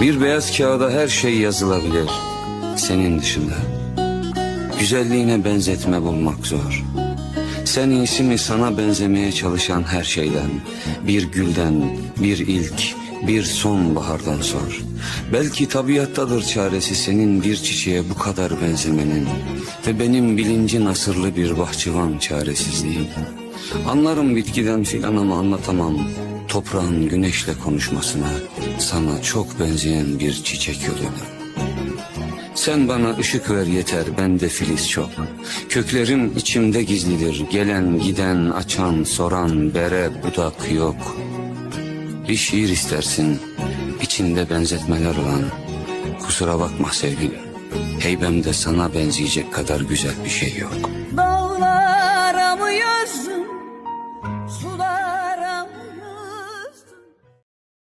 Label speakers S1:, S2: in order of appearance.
S1: Bir beyaz kağıda her şey yazılabilir. Senin dışında. Güzelliğine benzetme bulmak zor. Sen iyisi mi sana benzemeye çalışan her şeyden, bir gülden, bir ilk, bir sonbahardan sor. Belki tabiattadır çaresi senin bir çiçeğe bu kadar benzemenin ve benim bilinci nasırlı bir bahçıvan çaresizliğim. Anlarım bitkiden filan ama anlatamam toprağın güneşle konuşmasına, sana çok benzeyen bir çiçek yolunu. Sen bana ışık ver yeter bende filiz çok. Köklerim içimde gizlidir. Gelen giden açan soran bere budak yok. Bir şiir istersin içinde benzetmeler olan. Kusura bakma sevgilim. Heybemde sana benzeyecek kadar güzel bir şey yok.